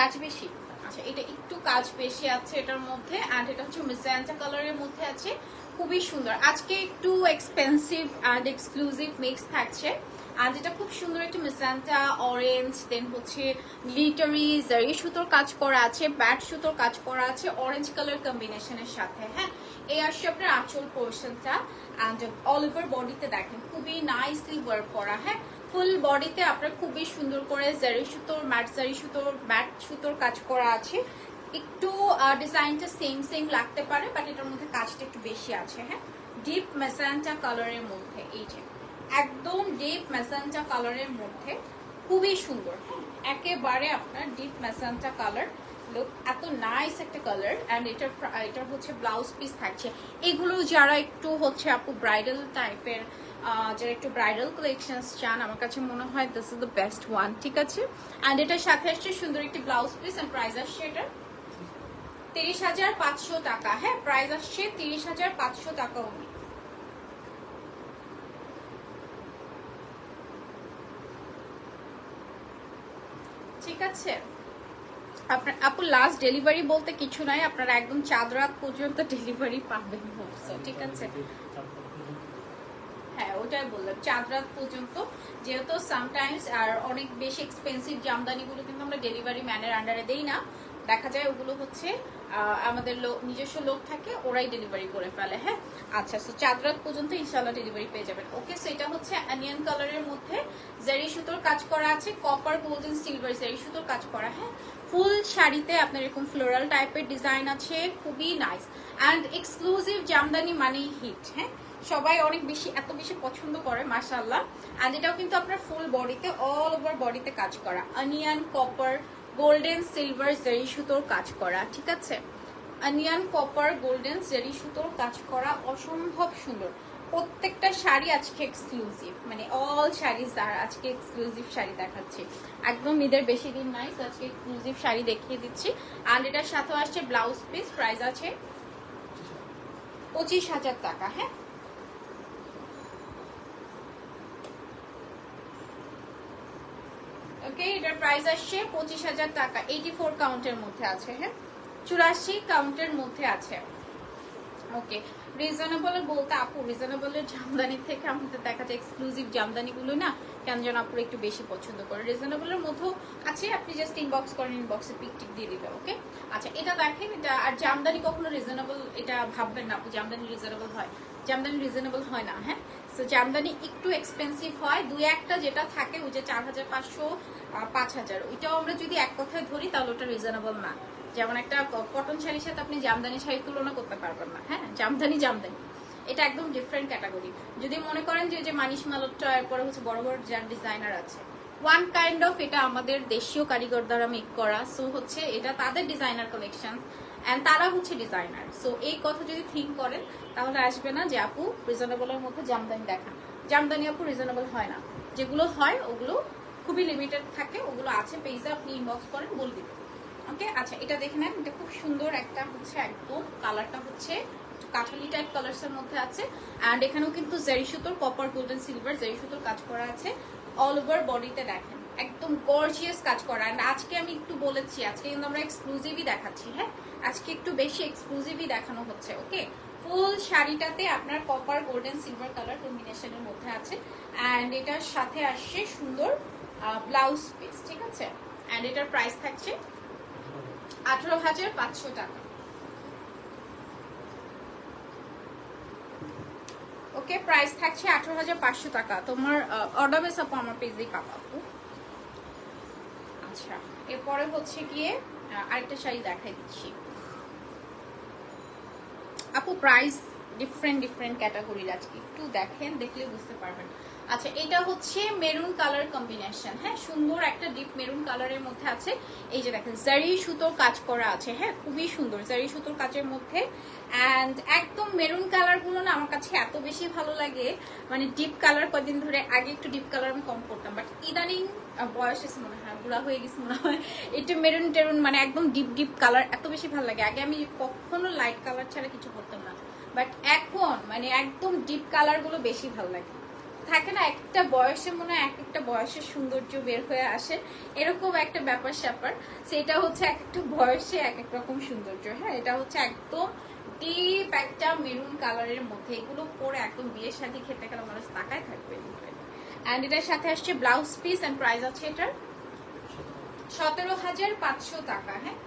কাজ বেশি। আচ্ছা এটা একটু কাজ বেশি আছে এটার মধ্যে অ্যান্ড এটা হচ্ছে মিসেন্টা কালারের মধ্যে আছে। খুবই সুন্দর। আজকে একটু এক্সপেন্সিভ অ্যান্ড এক্সক্লুসিভ মিক্স থাকছে। আর যেটা খুব সুন্দর একটা মিসান্টা অরেঞ্জ দেন হচ্ছে গ্লিটারি জারি সুতোর কাজ করা আছে ব্যাট সুতোর কাজ করা আছে অরেঞ্জ কালার কম্বিনেশনের সাথে হ্যাঁ? এই আসছে আপনার আঁচল পোর্শনটা অ্যান্ড অল ওভার বডিতে দেখেন, খুবই নাইসলি ওয়ার্ক করা হ্যাঁ? ফুল বডিতে আপনার খুবই সুন্দর করে জারি সুতোর ম্যাট জারি সুতোর ম্যাট সুতোর কাজ করা আছে। একটু ডিজাইনটা সেম সেম লাগতে পারে বাট এটার মধ্যে কাজটা একটু বেশি আছে হ্যাঁ? ডিপ মেসান্টা কালারের মধ্যে, এই যে। একদম ডিপ মেসান্টা কালারের মধ্যে, খুবই সুন্দর হ্যাঁ? একেবারে আপনার ডিপ মেসান্টা কালার এত নাইস একটা কালার অ্যান্ড এটার এটার হচ্ছে ব্লাউজ পিস থাকছে। এগুলো যারা একটু হচ্ছে আপু ব্রাইডাল টাইপের যারা একটু ব্রাইডাল কালেকশনস চান আমার কাছে মনে হয় this is the best one ঠিক আছে? অ্যান্ড এটার সাথে আসছে সুন্দর একটি ব্লাউজ পিস অ্যান্ড প্রাইস আসছে এটা তিরিশ হাজার পাঁচশো টাকা। হ্যাঁ প্রাইস আসছে তিরিশ হাজার পাঁচশো টাকা উনি ঠিক আছে? আপনার আপু লাস্ট ডেলিভারি বলতে কিছু নাই আপনারা একদম চাঁদ রাত পর্যন্ত ডেলিভারি পাবেন। ঠিক আছে? হ্যাঁ ওটাই বললাম। চাঁদ রাত পর্যন্ত, যেহেতু সামটাইমস আর অনেক বেশি এক্সপেন্সিভ জামদানিগুলো কিন্তু আমরা ডেলিভারি ম্যানের আন্ডারে দেই না। দেখা যায় ওগুলো হচ্ছে আমাদের লোক নিজস্ব লোক থাকে, ওরাই ডেলিভারি করে ফেলে হ্যাঁ? আচ্ছা সো চাঁদ রাত পর্যন্ত ইনশাল্লাহ ডেলিভারি পেয়ে যাবেন। ওকে সো এটা হচ্ছে অনিয়ন কালারের মধ্যে জারি সুতোর কাজ করা আছে কপার গোল্ডেন সিলভার জারি সুতোর কাজ করা হ্যাঁ? ফুল শাড়িতে আপনার এরকম ফ্লোরাল টাইপের ডিজাইন আছে, খুবই নাইস অ্যান্ড এক্সক্লুসিভ জামদানি মানেই হিট হ্যাঁ? সবাই অনেক বেশি, এত বেশি পছন্দ করে মাশাল্লাহ অ্যান্ড এটাও কিন্তু আপনার ফুল বডিতে অল ওভার বডিতে কাজ করা। Onion copper golden silver zari সুতোর কাজ করা, ঠিক আছে? অনিয়ন কপার গোল্ডেন জেরি সুতোর কাজ করা অসম্ভব সুন্দর। প্রত্যেকটা শাড়ি আজকে এক্সক্লুসিভ মানে অল শাড়ি আজকে এক্সক্লুসিভ শাড়ি দেখাচ্ছি। একদম ঈদের বেশি দিন নাই, তো আজকে এক্সক্লুসিভ শাড়ি দেখিয়ে দিচ্ছি। আর এটার সাথে আসছে ব্লাউজ পিস প্রাইস আছে পঁচিশ হাজার টাকা হ্যাঁ? ওকে এটার প্রাইস আসছে পঁচিশ হাজার টাকা। এইটি ফোর কাউন্টের মধ্যে আছে হ্যাঁ? চুরাশি কাউন্টের মধ্যে আছে। ওকে রিজনেবল বলতে আপু রিজনেবলের জামদানি থেকে আমাদের দেখা যায় এক্সক্লুসিভ জামদানিগুলো না, কেন যেন আপুর একটু বেশি পছন্দ করে। রিজনেবলের মধ্যেও আছে, আপনি জাস্ট ইনবক্স করেন ইনবক্সে পিক টিক দিয়ে দিবে ওকে আচ্ছা এটা দেখেন, এটা, আর জামদানি কখনো রিজনেবল এটা ভাববেন না আপু, জামদানি রিজনেবল হয়। জামদানি রিজনেবল হয় না হ্যাঁ? তো জামদানি একটু এক্সপেন্সিভ হয়। দুই একটা যেটা থাকে, ওই যে চার হাজার পাঁচশো পাঁচ হাজার। ওইটাও আমরা যদি এক কথায় ধরি, তাহলে ওটা রিজনেবল না। যেমন একটা কটন শাড়ির সাথে আপনি জামদানি শাড়ি তুলনা করতে পারবেন না। হ্যাঁ জামদানি জামদানি। এটা একদম ডিফারেন্ট ক্যাটাগরি যদি মনে করেন যে মানিশ মালট্টা, এরপরে হচ্ছে বড় বড় যার ডিজাইনার আছে। ওয়ান কাইন্ড অফ এটা আমাদের দেশীয় কারিগর দ্বারা মেক করা। সো হচ্ছে এটা তাদের ডিজাইনার কালেকশন অ্যান্ড তারা হচ্ছে ডিজাইনার সো এই কথা যদি থিঙ্ক করেন, তাহলে আসবে না যে আপু রিজনেবলের মধ্যে জামদানি দেখান। জামদানি আপু রিজনেবল হয় না। যেগুলো হয়, ওগুলো খুবই লিমিটেড থাকে, ওগুলো আছে, পেজে আপনি ইনবক্স করেন, বল দিবেন। ওকে আচ্ছা এটা দেখে নেন, এটা খুব সুন্দর একটা হচ্ছে একদম কালারটা হচ্ছে কাঠালি টাইপ কালার্স এর মধ্যে আছে। অ্যান্ড এখানেও কিন্তু জেরি সুতোর কপার গোল্ডেন সিলভার জেরি সুতোর কাজ করা আছে। অল ওভার বডিতে দেখেন। একদম গর্জিয়াস কাজ করা। অ্যান্ড আজকে আমি একটু বলেছি, আজকে কিন্তু আমরা এক্সক্লুসিভই দেখাচ্ছি হ্যাঁ? আজকে একটু বেশি এক্সক্লুসিভই দেখানো হচ্ছে ওকে ফুল শাড়িটাতে আপনার কপার গোল্ডেন সিলভার কালার কম্বিনেশনের মধ্যে আছে। অ্যান্ড এটার সাথে আসছে সুন্দর ব্লাউজ পিস ঠিক আছে? অ্যান্ড এটার প্রাইস থাকছে আঠারো হাজার পাঁচশো টাকা। ওকে প্রাইস থাকছে আঠারো হাজার পাঁচশো টাকা। তোমার অর্ডার বেস আপু আমার পেজেই পাবো আপু। আচ্ছা এরপরে হচ্ছে গিয়ে আরেকটা শাড়ি দেখাই দিচ্ছি। আপু প্রাইস ডিফারেন্ট ডিফারেন্ট ক্যাটাগরির আজকে। একটু দেখেন, দেখলে বুঝতে পারবেন। আচ্ছা এটা হচ্ছে মেরুন কালার কম্বিনেশন। হ্যাঁ সুন্দর একটা ডিপ মেরুন কালারের মধ্যে আছে। এই যে দেখেন, জারি সুতোর কাজ করা আছে। হ্যাঁ খুবই সুন্দর জারি সুতোর কাজের মধ্যে। অ্যান্ড একদম মেরুন কালারগুলো না আমার কাছে এত বেশি ভালো লাগে। মানে ডিপ কালার কদিন ধরে, আগে একটু ডিপ কালার আমি কম করতাম। বাট ইদানিং বয়স এসে মনে হয়, বুড়া হয়ে গেছে মনে হয়। একটু মেরুন টেরুন মানে একদম ডিপ ডিপ কালার এত বেশি ভালো লাগে। আগে আমি কখনো লাইট কালার ছাড়া কিছু করতাম না। বাট এখন মানে একদম ডিপ কালারগুলো বেশি ভালো লাগে। থাকে না একটা বয়সে মনে হয় এক একটা বয়সের সৌন্দর্য বের হয়ে আসে। এরকম একটা ব্যাপার স্যাপার। সেটা হচ্ছে এক একটা বয়সে এক এক রকম সৌন্দর্য হ্যাঁ? এটা হচ্ছে একদম ডিপ একটা মেরুন কালারের মধ্যে। এগুলো পরে একদম বিয়ের শাদী খেতে গেলে মানুষ তাকায় থাকবে। অ্যান্ড এটার সাথে আসছে ব্লাউজ পিস অ্যান্ড প্রাইস আছে এটার? সতেরো হাজার পাঁচশো টাকা হ্যাঁ?